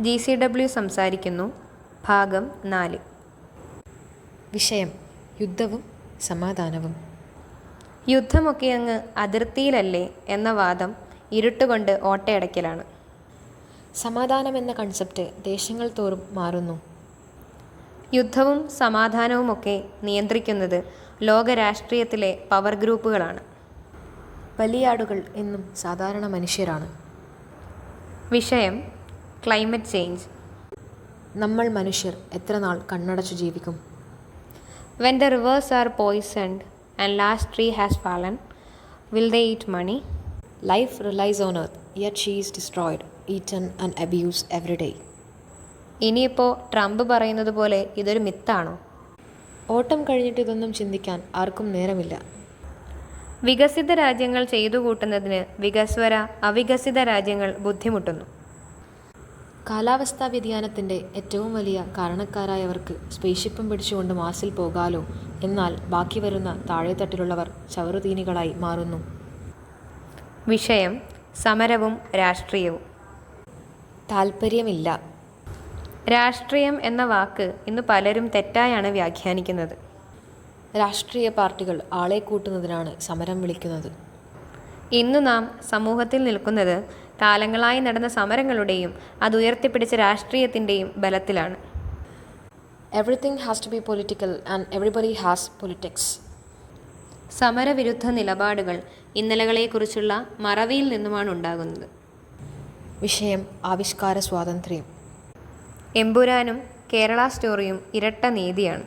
G C W സംസാരിക്കുന്നു. ഭാഗം നാല്. വിഷയം. യുദ്ധവും സമാധാനവും. യുദ്ധമൊക്കെ അങ്ങ് അതിർത്തിയിലല്ലേ എന്ന വാദം ഇരുട്ടുകൊണ്ട് ഓട്ടയടക്കലാണ്. സമാധാനം എന്ന കൺസെപ്റ്റ് ദേശങ്ങൾ തോറും മാറുന്നു. യുദ്ധവും സമാധാനവുമൊക്കെ നിയന്ത്രിക്കുന്നത് ലോകരാഷ്ട്രീയത്തിലെ പവർ ഗ്രൂപ്പുകളാണ്. വലിയാടുകൾ എന്നും സാധാരണ മനുഷ്യരാണ്. വിഷയം. ക്ലൈമറ്റ് ചേഞ്ച് നമ്മൾ മനുഷ്യർ എത്ര നാൾ കണ്ണടച്ചു ജീവിക്കും? When the rivers are poisoned and last tree has fallen will they eat money life relies on earth yet she is destroyed eaten and abuse every day ഇനിയിപ്പോൾ ട്രംപ് പറയുന്നത് പോലെ ഇതൊരു മിത്താണോ? ഓട്ടം കഴിഞ്ഞിട്ട് ഇതൊന്നും ചിന്തിക്കാൻ ആർക്കും നേരമില്ല. വികസിത രാജ്യങ്ങൾ ചെയ്തു കൂട്ടുന്നതിന് വികസ്വര അവികസിത രാജ്യങ്ങൾ ബുദ്ധിമുട്ടുന്നു. കാലാവസ്ഥാ വ്യതിയാനത്തിന്റെ ഏറ്റവും വലിയ കാരണക്കാരായവർക്ക് സ്പേസ്ഷിപ്പും പിടിച്ചുകൊണ്ട് മാസിൽ പോകാലോ എന്നാൽ ബാക്കി വരുന്ന താഴെത്തട്ടിലുള്ളവർ ചവറുതീനികളായി മാറുന്നു. വിഷയം സമരവും രാഷ്ട്രീയവും. താല്പര്യമില്ല രാഷ്ട്രീയം എന്ന വാക്ക് ഇന്ന് പലരും തെറ്റായാണ് വ്യാഖ്യാനിക്കുന്നത്. രാഷ്ട്രീയ പാർട്ടികൾ ആളെ കൂട്ടുന്നതിനാണ് സമരം വിളിക്കുന്നത്. ഇന്ന് നാം സമൂഹത്തിൽ നിൽക്കുന്നത് കാലങ്ങളായി നടന്ന സമരങ്ങളുടെയും അത് ഉയർത്തിപ്പിടിച്ച രാഷ്ട്രീയത്തിന്റെയും ബലത്തിലാണ്. Everything has to be political and everybody has politics സമരവിരുദ്ധ നിലപാടുകൾ ഇന്നലകളെക്കുറിച്ചുള്ള മറവിയിൽ നിന്നുമാണ് ഉണ്ടാകുന്നത്. വിഷയം ആവിഷ്കാര സ്വാതന്ത്ര്യം. എമ്പുരാനും കേരള സ്റ്റോറിയും ഇരട്ട നീതിയാണ്.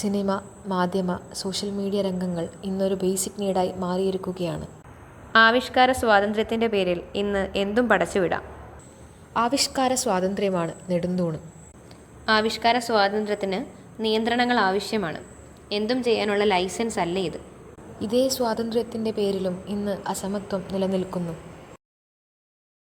സിനിമ മാധ്യമ സോഷ്യൽ മീഡിയ രംഗങ്ങൾ ഇന്നൊരു ബേസിക് നീഡായി മാറിയിരിക്കുകയാണ്. ആവിഷ്കാര സ്വാതന്ത്ര്യത്തിന്റെ പേരിൽ ഇന്ന് എന്തും പടച്ചുവിടാം ആവിഷ്കാര സ്വാതന്ത്ര്യമാണ് നെടുന്തൂണ്. ആവിഷ്കാര സ്വാതന്ത്ര്യത്തിന് നിയന്ത്രണങ്ങൾ ആവശ്യമാണ്. എന്തും ചെയ്യാനുള്ള ലൈസൻസ് അല്ല ഇത്? ഇതേ സ്വാതന്ത്ര്യത്തിന്റെ പേരിലും ഇന്ന് അസമത്വം നിലനിൽക്കുന്നു.